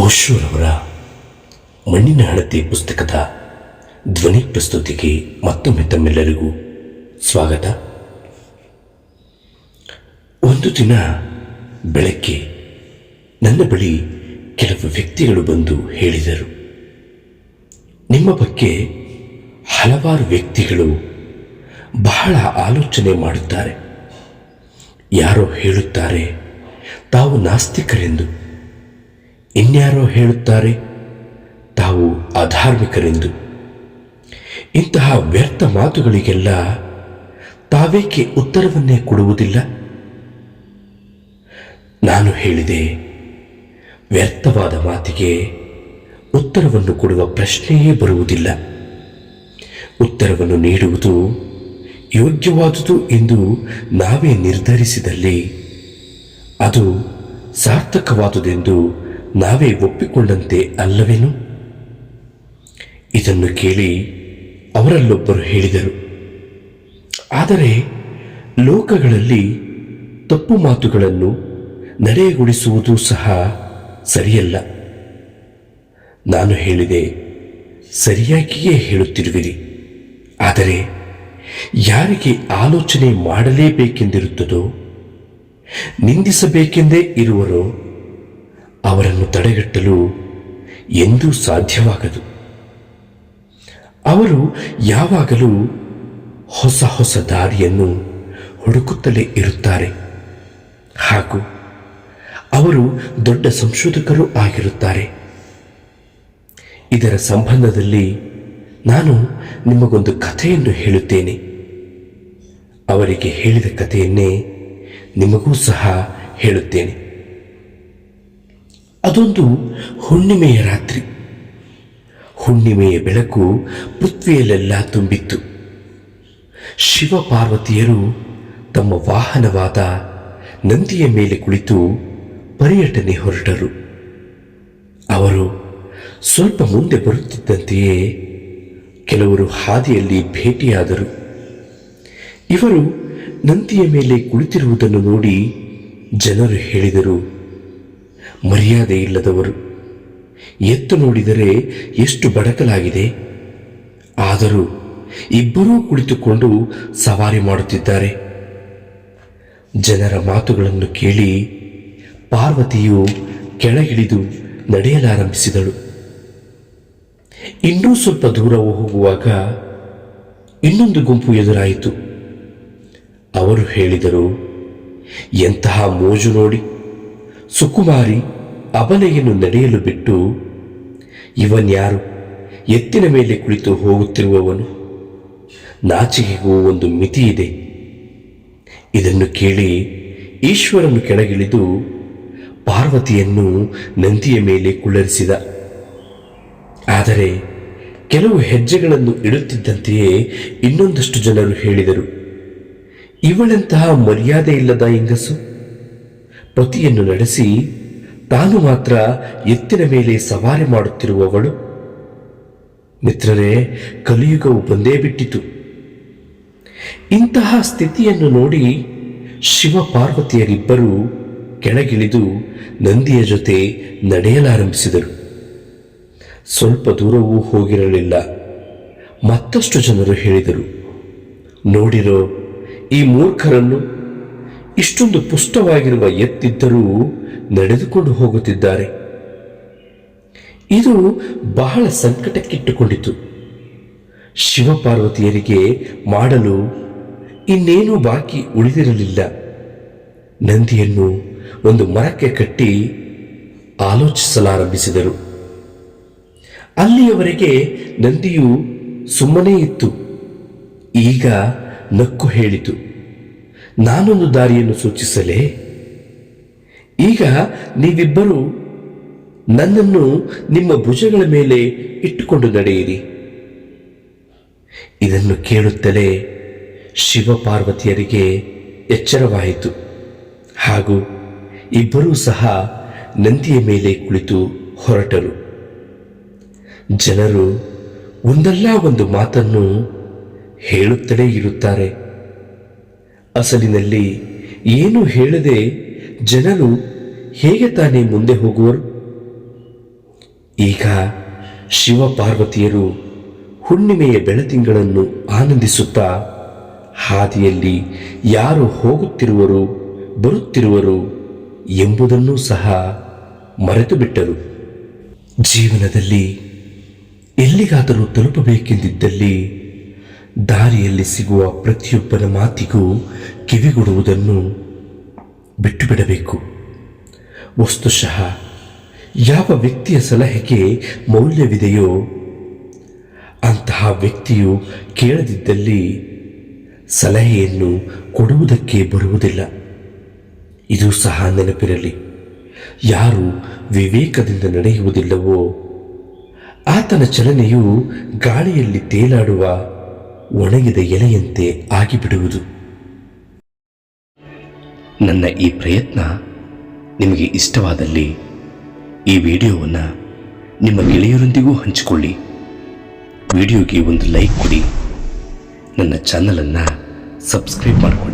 ಹುಶೂರವರ ಮಣ್ಣಿನ ಹಳತಿ ಪುಸ್ತಕದ ಧ್ವನಿ ಪ್ರಸ್ತುತಿಗೆ ಮತ್ತೊಮ್ಮೆ ತಮ್ಮೆಲ್ಲರಿಗೂ ಸ್ವಾಗತ. ಒಂದು ದಿನ ಬೆಳಗ್ಗೆ ನನ್ನ ಬಳಿ ಕೆಲವು ವ್ಯಕ್ತಿಗಳು ಬಂದು ಹೇಳಿದರು. ನಿಮ್ಮ ಬಗ್ಗೆ ಹಲವಾರು ವ್ಯಕ್ತಿಗಳು ಬಹಳ ಆಲೋಚನೆ ಮಾಡುತ್ತಾರೆ. ಯಾರೋ ಹೇಳುತ್ತಾರೆ, ತಾವು ನಾಸ್ತಿಕರೆಂದು. ಇನ್ಯಾರೋ ಹೇಳುತ್ತಾರೆ, ತಾವು ಅಧಾರ್ಮಿಕರೆಂದು. ಇಂತಹ ವ್ಯರ್ಥ ಮಾತುಗಳಿಗೆಲ್ಲ ತಾವೇಕೆ ಉತ್ತರವನ್ನೇ ಕೊಡುವುದಿಲ್ಲ? ನಾನು ಹೇಳಿದೆ, ವ್ಯರ್ಥವಾದ ಮಾತಿಗೆ ಉತ್ತರವನ್ನು ಕೊಡುವ ಪ್ರಶ್ನೆಯೇ ಬರುವುದಿಲ್ಲ. ಉತ್ತರವನ್ನು ನೀಡುವುದು ಯೋಗ್ಯವಾದುದು ಎಂದು ನಾವೇ ನಿರ್ಧರಿಸಿದಲ್ಲಿ ಅದು ಸಾರ್ಥಕವಾದುದೆಂದು ನಾವೇ ಒಪ್ಪಿಕೊಂಡಂತೆ ಅಲ್ಲವೇನು? ಇದನ್ನು ಕೇಳಿ ಅವರಲ್ಲೊಬ್ಬರು ಹೇಳಿದರು. ಆದರೆ ಲೋಕಗಳಲ್ಲಿ ತಪ್ಪು ಮಾತುಗಳನ್ನು ನಡೆಯಗೊಳಿಸುವುದು ಸಹ ಸರಿಯಲ್ಲ. ನಾನು ಹೇಳಿದೆ, ಸರಿಯಾಗಿಯೇ ಹೇಳುತ್ತಿರುವಿರಿ. ಆದರೆ ಯಾರಿಗೆ ಆಲೋಚನೆ ಮಾಡಲೇಬೇಕೆಂದಿರುತ್ತದೋ, ನಿಂದಿಸಬೇಕೆಂದೇ ಇರುವರೋ ಅವರನ್ನು ತಡೆಗಟ್ಟಲು ಎಂದೂ ಸಾಧ್ಯವಾಗದು. ಅವರು ಯಾವಾಗಲೂ ಹೊಸ ಹೊಸ ದಾರಿಯನ್ನು ಹುಡುಕುತ್ತಲೇ ಇರುತ್ತಾರೆ. ಹಾಗೂ ಅವರು ದೊಡ್ಡ ಸಂಶೋಧಕರು ಆಗಿರುತ್ತಾರೆ. ಇದರ ಸಂಬಂಧದಲ್ಲಿ ನಾನು ನಿಮಗೊಂದು ಕಥೆಯನ್ನು ಹೇಳುತ್ತೇನೆ. ಅವರಿಗೆ ಹೇಳಿದ ಕಥೆಯನ್ನೇ ನಿಮಗೂ ಸಹ ಹೇಳುತ್ತೇನೆ. ಅದೊಂದು ಹುಣ್ಣಿಮೆಯ ರಾತ್ರಿ. ಹುಣ್ಣಿಮೆಯ ಬೆಳಕು ಪೃಥ್ವಿಯಲ್ಲೆಲ್ಲ ತುಂಬಿತ್ತು. ಶಿವ ಪಾರ್ವತಿಯರು ತಮ್ಮ ವಾಹನವಾದ ನಂದಿಯ ಮೇಲೆ ಕುಳಿತು ಪರ್ಯಟನೆ ಹೊರಟರು. ಅವರು ಸ್ವಲ್ಪ ಮುಂದೆ ಬರುತ್ತಿದ್ದಂತೆಯೇ ಕೆಲವರು ಹಾದಿಯಲ್ಲಿ ಭೇಟಿಯಾದರು. ಇವರು ನಂದಿಯ ಮೇಲೆ ಕುಳಿತಿರುವುದನ್ನು ನೋಡಿ ಜನರು ಹೇಳಿದರು ಮರ್ಯಾದೆ ಇಲ್ಲದವರು. ಎತ್ತು ನೋಡಿದರೆ ಎಷ್ಟು ಬಡಕಲಾಗಿದೆ. ಆದರೂ ಇಬ್ಬರೂ ಕುಳಿತುಕೊಂಡು ಸವಾರಿ ಮಾಡುತ್ತಿದ್ದಾರೆ. ಜನರ ಮಾತುಗಳನ್ನು ಕೇಳಿ ಪಾರ್ವತಿಯು ಕೆಳಗಿಳಿದು ನಡೆಯಲಾರಂಭಿಸಿದಳು. ಇನ್ನೂ ಸ್ವಲ್ಪ ದೂರ ಹೋಗುವಾಗ ಇನ್ನೊಂದು ಗುಂಪು ಎದುರಾಯಿತು. ಅವರು ಹೇಳಿದರು, ಎಂತಹ ಮೋಜು ನೋಡಿ. ಸುಕುಮಾರಿ ಅಬಲೆಯನ್ನು ನಡೆಯಲು ಬಿಟ್ಟು ಇವನ್ಯಾರು ಎತ್ತಿನ ಮೇಲೆ ಕುಳಿತು ಹೋಗುತ್ತಿರುವವನು? ನಾಚಿಕೆಗೂ ಒಂದು ಮಿತಿ ಇದೆ ಇದನ್ನು ಕೇಳಿ ಈಶ್ವರನು ಕೆಳಗಿಳಿದು ಪಾರ್ವತಿಯನ್ನು ನಂದಿಯ ಮೇಲೆ ಕುಳ್ಳರಿಸಿದ. ಆದರೆ ಕೆಲವು ಹೆಜ್ಜೆಗಳನ್ನು ಇಡುತ್ತಿದ್ದಂತೆಯೇ ಇನ್ನೊಂದಷ್ಟು ಜನರು ಹೇಳಿದರು, ಇವಳೆಂತಹ ಮರ್ಯಾದೆ ಇಲ್ಲದ ಹೆಂಗಸು? ಪತಿಯನ್ನು ನಡೆಸಿ ತಾನು ಮಾತ್ರ ಎತ್ತಿನ ಮೇಲೆ ಸವಾರಿ ಮಾಡುತ್ತಿರುವವಳು. ಮಿತ್ರರೇ, ಕಲಿಯುಗವು ಬಂದೇ ಬಿಟ್ಟಿತು. ಇಂತಹ ಸ್ಥಿತಿಯನ್ನು ನೋಡಿ ಶಿವ ಪಾರ್ವತಿಯರಿಬ್ಬರು ಕೆಳಗಿಳಿದು ನಂದಿಯ ಜೊತೆ ನಡೆಯಲಾರಂಭಿಸಿದರು. ಸ್ವಲ್ಪ ದೂರವೂ ಹೋಗಿರಲಿಲ್ಲ. ಮತ್ತಷ್ಟು ಜನರು ಹೇಳಿದರು, ನೋಡಿರೋ ಈ ಮೂರ್ಖರನ್ನು ಇಷ್ಟೊಂದು ಪುಷ್ಟವಾಗಿರುವ ಎತ್ತಿದ್ದರೂ ನಡೆದುಕೊಂಡು ಹೋಗುತ್ತಿದ್ದಾರೆ. ಇದು ಬಹಳ ಸಂಕಟಕ್ಕಿಟ್ಟುಕೊಂಡಿತು. ಶಿವಪಾರ್ವತಿಯರಿಗೆ ಮಾಡಲು ಇನ್ನೇನೂ ಬಾಕಿ ಉಳಿದಿರಲಿಲ್ಲ. ನಂದಿಯನ್ನು ಒಂದು ಮರಕ್ಕೆ ಕಟ್ಟಿ ಆಲೋಚಿಸಲಾರಂಭಿಸಿದರು. ಅಲ್ಲಿಯವರೆಗೆ ನಂದಿಯು ಸುಮ್ಮನೇ ಇತ್ತು. ಈಗ ನಕ್ಕು ಹೇಳಿತು. ನಾನೊಂದು ದಾರಿಯನ್ನು ಸೂಚಿಸಲೇ? ಈಗ ನೀವಿಬ್ಬರು ನನ್ನನ್ನು ನಿಮ್ಮ ಭುಜಗಳ ಮೇಲೆ ಇಟ್ಟುಕೊಂಡು ನಡೆಯಿರಿ. ಇದನ್ನು ಕೇಳುತ್ತಲೇ ಶಿವಪಾರ್ವತಿಯರಿಗೆ ಎಚ್ಚರವಾಯಿತು. ಹಾಗೂ ಇಬ್ಬರೂ ಸಹ ನಂದಿಯ ಮೇಲೆ ಕುಳಿತು ಹೊರಟರು. ಜನರು ಒಂದಲ್ಲ ಒಂದು ಮಾತನ್ನು ಹೇಳುತ್ತಲೇ ಇರುತ್ತಾರೆ. ಅಸಲಿನಲ್ಲಿ ಏನು ಹೇಳದೆ ಜನರು ಹೇಗೆ ತಾನೇ ಮುಂದೆ ಹೋಗುವರು? ಈಗ ಶಿವ ಪಾರ್ವತಿಯರು ಹುಣ್ಣಿಮೆಯ ಬೆಳತಿಂಗಳನ್ನು ಆನಂದಿಸುತ್ತಾ ಹಾದಿಯಲ್ಲಿ ಯಾರು ಹೋಗುತ್ತಿರುವರು, ಬರುತ್ತಿರುವರು ಎಂಬುದನ್ನು ಸಹ ಮರೆತು ಬಿಟ್ಟರು ಜೀವನದಲ್ಲಿ ಎಲ್ಲಿಗಾದರೂ ತಲುಪಬೇಕೆಂದಿದ್ದಲ್ಲಿ ದಾರಿಯಲ್ಲಿ ಸಿಗುವ ಪ್ರತಿಯೊಬ್ಬನ ಮಾತಿಗೂ ಕಿವಿಗೊಡುವುದನ್ನು ಬಿಟ್ಟು ಬಿಡಬೇಕು ವಸ್ತುಶಃ ಯಾವ ವ್ಯಕ್ತಿಯ ಸಲಹೆಗೆ ಮೌಲ್ಯವಿದೆಯೋ ಅಂತಹ ವ್ಯಕ್ತಿಯು ಕೇಳದಿದ್ದಲ್ಲಿ ಸಲಹೆಯನ್ನು ಕೊಡುವುದಕ್ಕೆ ಬರುವುದಿಲ್ಲ. ಇದು ಸಹ ನೆನಪಿರಲಿ, ಯಾರು ವಿವೇಕದಿಂದ ನಡೆಯುವುದಿಲ್ಲವೋ ಆತನ ಚಲನೆಯು ಗಾಳಿಯಲ್ಲಿ ತೇಲಾಡುವ ಒಣಗಿದ ಎಲೆಯಂತೆ ಆಗಿಬಿಡುವುದು. ನನ್ನ ಈ ಪ್ರಯತ್ನ ನಿಮಗೆ ಇಷ್ಟವಾದಲ್ಲಿ ಈ ವಿಡಿಯೋವನ್ನು ನಿಮ್ಮ ಗೆಳೆಯರೊಂದಿಗೂ ಹಂಚಿಕೊಳ್ಳಿ. ವಿಡಿಯೋಗೆ ಒಂದು ಲೈಕ್ ಕೊಡಿ. ನನ್ನ ಚಾನಲನ್ನು ಸಬ್ಸ್ಕ್ರೈಬ್ ಮಾಡಿಕೊಳ್ಳಿ.